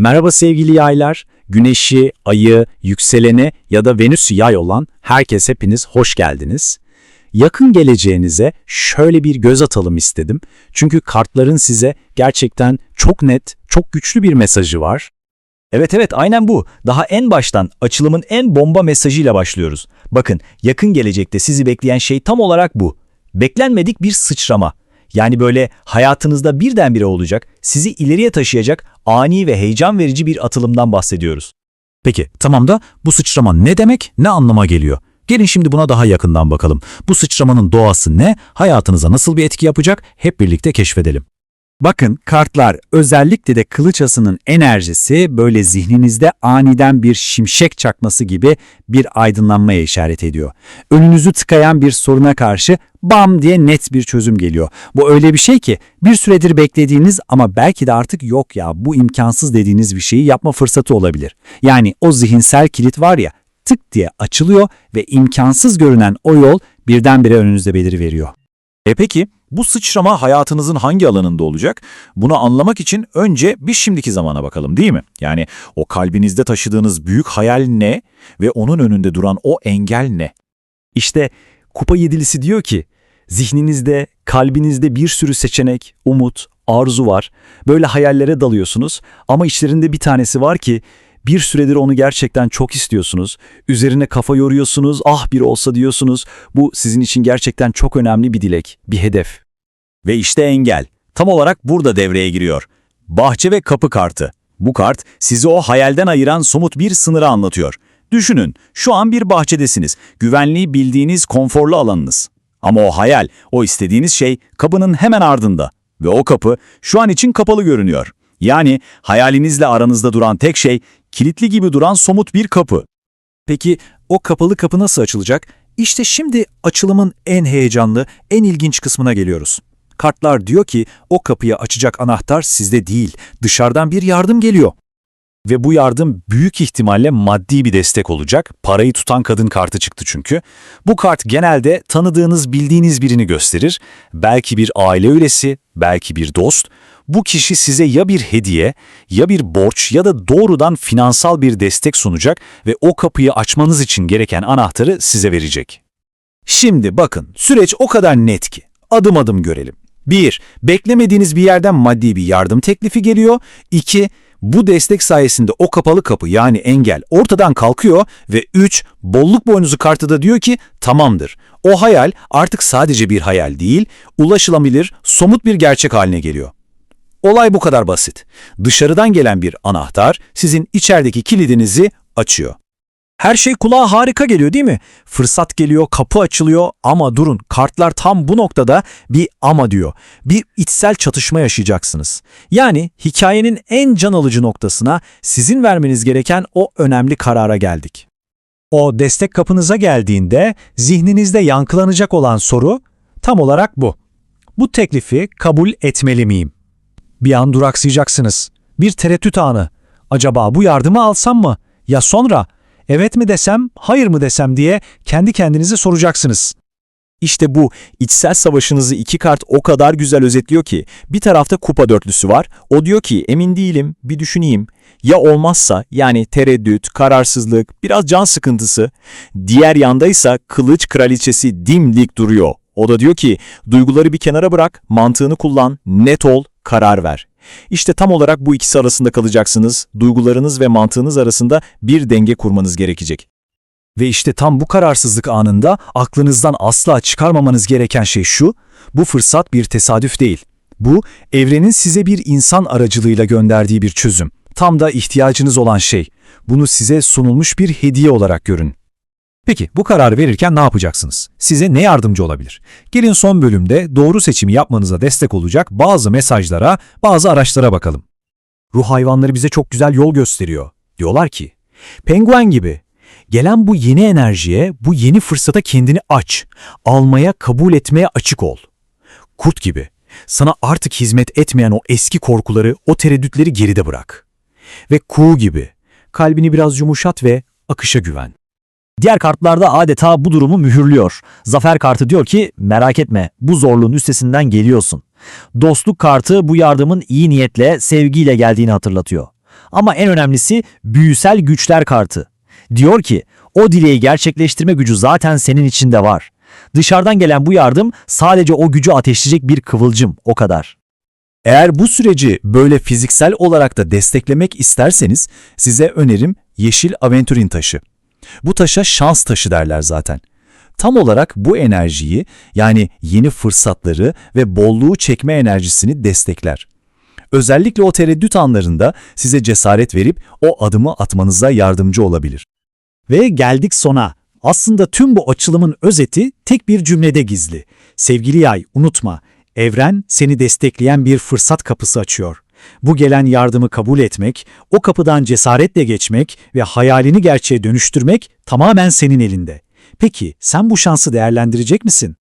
Merhaba sevgili yaylar. Güneşi, ayı, yükseleni ya da Venüs'ü yay olan herkes hepiniz hoş geldiniz. Yakın geleceğinize şöyle bir göz atalım istedim. Çünkü kartların size gerçekten çok net, çok güçlü bir mesajı var. Evet evet aynen bu. Daha en baştan açılımın en bomba mesajıyla başlıyoruz. Bakın yakın gelecekte sizi bekleyen şey tam olarak bu. Beklenmedik bir sıçrama. Yani böyle hayatınızda birdenbire olacak, sizi ileriye taşıyacak ani ve heyecan verici bir atılımdan bahsediyoruz. Peki tamam da bu sıçrama ne demek, ne anlama geliyor? Gelin şimdi buna daha yakından bakalım. Bu sıçramanın doğası ne, hayatınıza nasıl bir etki yapacak hep birlikte keşfedelim. Bakın kartlar özellikle de kılıç asının enerjisi böyle zihninizde aniden bir şimşek çakması gibi bir aydınlanmaya işaret ediyor. Önünüzü tıkayan bir soruna karşı bam diye net bir çözüm geliyor. Bu öyle bir şey ki bir süredir beklediğiniz ama belki de artık yok ya bu imkansız dediğiniz bir şeyi yapma fırsatı olabilir. Yani o zihinsel kilit var ya tık diye açılıyor ve imkansız görünen o yol birdenbire önünüzde beliriveriyor. E peki bu sıçrama hayatınızın hangi alanında olacak? Bunu anlamak için önce bir şimdiki zamana bakalım değil mi? Yani o kalbinizde taşıdığınız büyük hayal ne ve onun önünde duran o engel ne? İşte kupa yedilisi diyor ki, zihninizde, kalbinizde bir sürü seçenek, umut, arzu var. Böyle hayallere dalıyorsunuz ama içlerinde bir tanesi var ki bir süredir onu gerçekten çok istiyorsunuz. Üzerine kafa yoruyorsunuz, ah bir olsa diyorsunuz. Bu sizin için gerçekten çok önemli bir dilek, bir hedef. Ve işte engel. Tam olarak burada devreye giriyor. Bahçe ve kapı kartı. Bu kart sizi o hayalden ayıran somut bir sınırı anlatıyor. Düşünün, şu an bir bahçedesiniz. Güvenliği bildiğiniz konforlu alanınız. Ama o hayal, o istediğiniz şey kapının hemen ardında. Ve o kapı şu an için kapalı görünüyor. Yani hayalinizle aranızda duran tek şey kilitli gibi duran somut bir kapı. Peki o kapalı kapı nasıl açılacak? İşte şimdi açılımın en heyecanlı, en ilginç kısmına geliyoruz. Kartlar diyor ki o kapıyı açacak anahtar sizde değil, dışarıdan bir yardım geliyor. Ve bu yardım büyük ihtimalle maddi bir destek olacak. Parayı tutan kadın kartı çıktı çünkü. Bu kart genelde tanıdığınız, bildiğiniz birini gösterir. Belki bir aile üyesi, belki bir dost. Bu kişi size ya bir hediye, ya bir borç ya da doğrudan finansal bir destek sunacak ve o kapıyı açmanız için gereken anahtarı size verecek. Şimdi bakın, süreç o kadar net ki. Adım adım görelim. 1. Beklemediğiniz bir yerden maddi bir yardım teklifi geliyor. 2. Bu destek sayesinde o kapalı kapı yani engel ortadan kalkıyor ve 3. Bolluk boynuzu kartı da diyor ki tamamdır. O hayal artık sadece bir hayal değil, ulaşılabilir, somut bir gerçek haline geliyor. Olay bu kadar basit. Dışarıdan gelen bir anahtar sizin içerideki kilidinizi açıyor. Her şey kulağa harika geliyor değil mi? Fırsat geliyor, kapı açılıyor ama durun kartlar tam bu noktada bir ama diyor. Bir içsel çatışma yaşayacaksınız. Yani hikayenin en can alıcı noktasına sizin vermeniz gereken o önemli karara geldik. O destek kapınıza geldiğinde zihninizde yankılanacak olan soru tam olarak bu. Bu teklifi kabul etmeli miyim? Bir an duraksayacaksınız. Bir tereddüt anı. Acaba bu yardımı alsam mı? Ya sonra evet mi desem, hayır mı desem diye kendi kendinize soracaksınız. İşte bu içsel savaşınızı iki kart o kadar güzel özetliyor ki bir tarafta kupa dörtlüsü var. O diyor ki emin değilim, bir düşüneyim. Ya olmazsa yani tereddüt, kararsızlık, biraz can sıkıntısı. Diğer yandaysa kılıç kraliçesi dimdik duruyor. O da diyor ki duyguları bir kenara bırak, mantığını kullan, net ol, karar ver. İşte tam olarak bu ikisi arasında kalacaksınız. Duygularınız ve mantığınız arasında bir denge kurmanız gerekecek. Ve işte tam bu kararsızlık anında aklınızdan asla çıkarmamanız gereken şey şu, bu fırsat bir tesadüf değil. Bu, evrenin size bir insan aracılığıyla gönderdiği bir çözüm. Tam da ihtiyacınız olan şey. Bunu size sunulmuş bir hediye olarak görün. Peki bu kararı verirken ne yapacaksınız? Size ne yardımcı olabilir? Gelin son bölümde doğru seçimi yapmanıza destek olacak bazı mesajlara, bazı araçlara bakalım. Ruh hayvanları bize çok güzel yol gösteriyor. Diyorlar ki, penguen gibi gelen bu yeni enerjiye, bu yeni fırsata kendini aç. Almaya, kabul etmeye açık ol. Kurt gibi sana artık hizmet etmeyen o eski korkuları, o tereddütleri geride bırak. Ve kuğu gibi kalbini biraz yumuşat ve akışa güven. Diğer kartlarda adeta bu durumu mühürlüyor. Zafer kartı diyor ki merak etme bu zorluğun üstesinden geliyorsun. Dostluk kartı bu yardımın iyi niyetle, sevgiyle geldiğini hatırlatıyor. Ama en önemlisi büyüsel güçler kartı. Diyor ki o dileği gerçekleştirme gücü zaten senin içinde var. Dışarıdan gelen bu yardım sadece o gücü ateşleyecek bir kıvılcım, o kadar. Eğer bu süreci böyle fiziksel olarak da desteklemek isterseniz size önerim yeşil aventurin taşı. Bu taşa şans taşı derler zaten. Tam olarak bu enerjiyi yani yeni fırsatları ve bolluğu çekme enerjisini destekler. Özellikle o tereddüt anlarında size cesaret verip o adımı atmanıza yardımcı olabilir. Ve geldik sona. Aslında tüm bu açılımın özeti tek bir cümlede gizli. Sevgili yay, unutma. Evren seni destekleyen bir fırsat kapısı açıyor. Bu gelen yardımı kabul etmek, o kapıdan cesaretle geçmek ve hayalini gerçeğe dönüştürmek tamamen senin elinde. Peki sen bu şansı değerlendirecek misin?